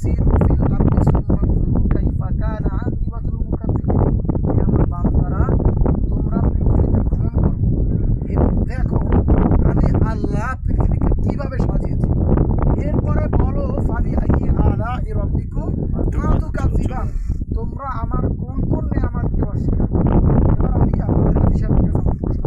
সিরু feel আরদি সুম্মা আনজুরু কাইফা কানা আকিবাতুল মুকাজ্জিবিন হে আমার বান্দারা তোমরা পৃথিবীতে ভ্রমণ করো। এবং দেখো আমি আল্লাহ পৃথিবীকে কীভাবে সাজিয়েছি। এরপরে বলো ফালি আইয়ি আলা তোমরা আমার কোন কোন নিয়ামতকে অস্বীকার করো? এবার আমি আপনাদের হিসাব আমার প্রশ্ন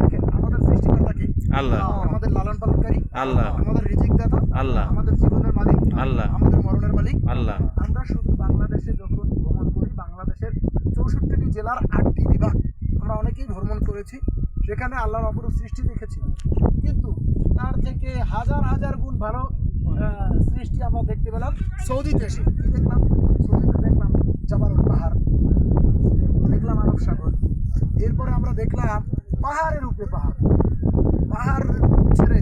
দেখেন আমাদের সৃষ্টিকর্তা কি? আল্লাহ। আমাদের লালন পালনকারী। আল্লাহ। আমাদের রিজিক দাতা। আল্লাহ। আমাদের জীবনের মালিক। আল্লাহ। মালিক। আল্লাহ। আমরা শুধু বাংলাদেশে যখন ভ্রমণ করি বাংলাদেশের চৌষট্টিটি জেলার আটটি বিভাগ আমরা অনেকেই ভ্রমণ করেছি সেখানে আল্লাহর অপরূপ সৃষ্টি দেখেছি। কিন্তু তার থেকে হাজার হাজার গুণ ভালো সৃষ্টি আমরা দেখতে পেলাম সৌদিতে এসে। দেখলাম? সৌদিতে দেখলাম জাবালুল পাহাড়। দেখলাম আরব সাগর। এরপরে আমরা দেখলাম পাহাড়ের উপরে পাহাড়। পাহাড় ছেড়ে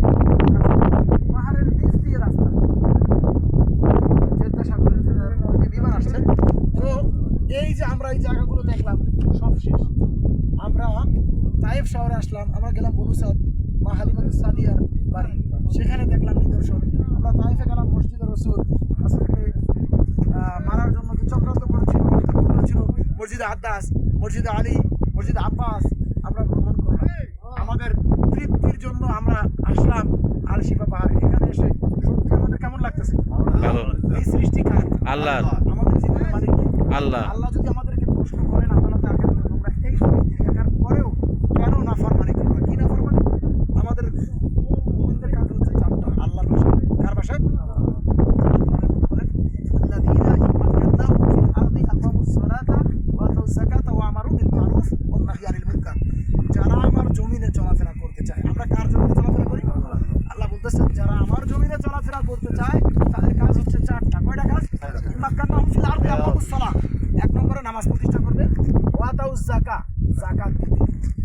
এই জায়গাগুলো দেখলাম সব শেষ। আমরা তাইফ শহরে আসলাম আমরা গেলাম বনুসাদ মা সাদিয়ার বাড়ি। সেখানে দেখলাম নিদর্শন। আমরা তাইফে গেলাম মসজিদের রসুল আসলে মারার জন্য যে চক্রান্ত করেছিল করেছিল মসজিদে আলী মসজিদে আব্বাস আমরা ভ্রমণ করলাম। আমাদের তৃপ্তির জন্য আমরা আসলাম আল শিফা পাহাড়ে। এখানে এসে সত্যি আমাদের কেমন লাগতেছে? এই সৃষ্টি কার আল্লাহ। আমাদের জীবনের মালিক। আল্লাহ। আল্লাহ যদি আমাদেরকে বলতেছেন, যারা আমার জমিনে চলাফেরা করতে চায়, তাদের কাজ হচ্ছে চারটা। কয়টা কাজ? মাক্কান্নাহুম ফিল আরদি আকামুস এক নম্বরে নামাজ প্রতিষ্ঠা করবে। ওয়াতাউজ যাকা, যাকাত দিবে।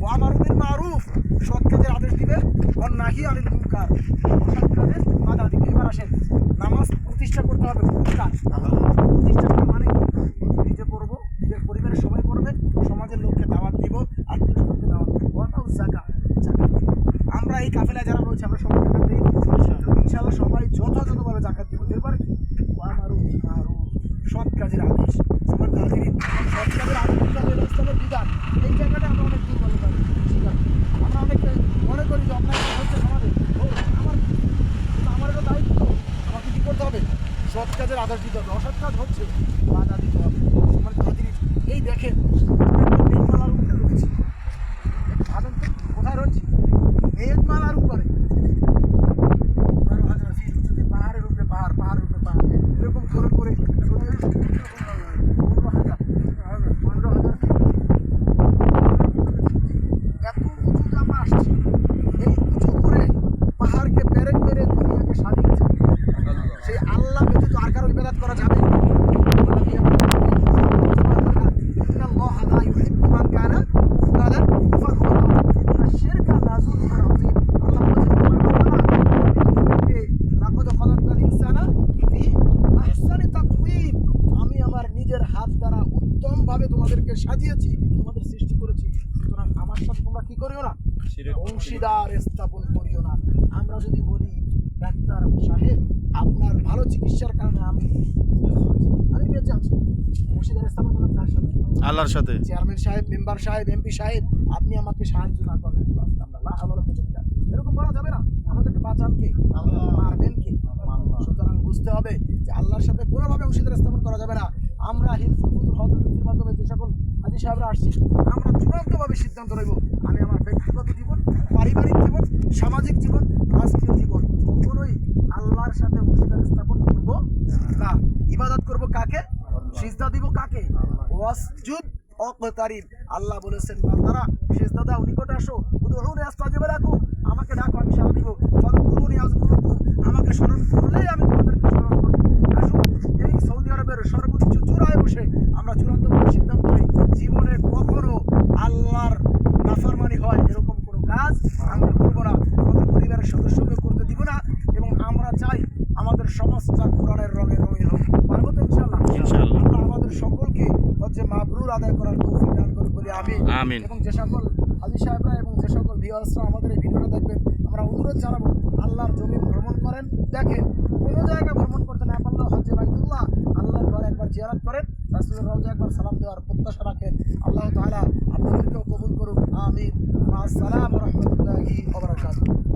ওয়া আমারু মারুফ, সৎ কাজের আদেশ দিবে। ওয়ান নাহি আনিল মুনকার অসৎ বাধা দিবে। এবার আসেন, নামাজ প্রতিষ্ঠা করতে হবে কোন কাজ প্রতিষ্ঠা করা মানে নিজে পড়ব, নিজের পরিবারের সবাই পড়বে, সমাজের লোককে দাওয়াত দিব আত্মীয় স্বজনকে দাওয়াত দিব। ওয়াতাউজ যাকা আমরা এই কাফেলায় যারা রয়েছে, আমরা সবাই জাকাত দিই ইনশাআল্লাহ সবাই যথাযথভাবে জাকাত দিব, এরপরে কি? আমারও মারু, সৎ কাজের আদেশ আমার হাজিরিন সৎ কাজের আদেশ ইসলামের বিধান। এই জায়গাটা আমরা অনেক দুর্বল স্বীকার করি। আমরা অনেক মনে করি যে অন্যায় হচ্ছে আমাদের আমার কিন্তু আমার এটা দায়িত্ব। আমাকে কী করতে হবে? সৎ কাজের আদেশ দিতে হবে। অসৎ কাজ হচ্ছে, বাধা দিতে হবে। আমার হাজিরিন এই দেখেন হাত দ্বারা উত্তমভাবে তোমাদেরকে সাজিয়েছি তোমাদের সৃষ্টি করেছি। সুতরাং আমার সাথে তোমরা কি করিও না। অংশীদার স্থাপন করিও না। আমরা যদি বলি ডাক্তার সাহেব আপনার ভালো চিকিৎসার কারণে আমি আমি বেঁচে আছি অংশীদার স্থাপন করলাম কার সাথে আল্লাহর সাথে। চেয়ারম্যান সাহেব মেম্বার সাহেব এমপি সাহেব আপনি আমাকে সাহায্য না করেন। এরকম বলা যাবে না। আমাদেরকে বাঁচান কে? মারবেন কে? সুতরাং বুঝতে হবে যে আল্লাহর সাথে কোনোভাবে অংশীদার স্থাপন করা যাবে না। আমরা হিলফুল হজরতের মাধ্যমে যে সকল হাজি সাহেবরা আসছি আমরা চূড়ান্তভাবে সিদ্ধান্ত নেব। আমি আমার ব্যক্তিগত জীবন পারিবারিক জীবন সামাজিক জীবন রাষ্ট্রীয় জীবন। কখনোই আল্লাহর সাথে অংশীদার স্থাপন করব? না ইবাদত করব কাকে? সিজদা দিব কাকে? ওয়াসজুদ অকতারিব আল্লাহ বলেছেন বান্দারা সিজদা দাও নিকটে আসো। উদউনি আস্তাজিব লাকুম। আমাকে ডাকো আমি সাড়া দিব। ফাদকুরুনি আযকুরুকুম। আমাকে স্মরণ করলেই আমি তোমাদেরকে স্মরণ করব। আসুন এই সৌদি আরবের সর্বোচ্চ চূড়ায় বসে আমরা চূড়ান্তভাবে সিদ্ধান্ত নিই জীবনে কখনো আল্লাহর নাফরমানি হয় এরকম কোনো কাজ আমরা করব না। আমাদের পরিবারের সদস্যকে করতে দিব না। এবং আমরা চাই আমাদের সমাজটা মাবরুর আদায় করার তৌফিক দান করে বলি আমি আমিন। এবং যে সকল হাজি সাহেবরা এবং যে সকল ভিউয়ার্সরা আমাদের এই ভিডিওটা দেখবেন আমরা অনুরোধ জানাব আল্লাহর জমিন ভ্রমণ করেন। দেখেন কোনো জায়গা ভ্রমণ করতে না পারলেও হচ্ছে বাইতুল্লাহ জিয়ারত করেন রাসুলের রওজা একবার সালাম দেওয়ার প্রত্যাশা রাখেন। আল্লাহ তাআলা আপনাদেরকেও কবুল করুক। আমিন। আসসালামু রহমতুল্লাহি ওয়া বারাকাতুহু।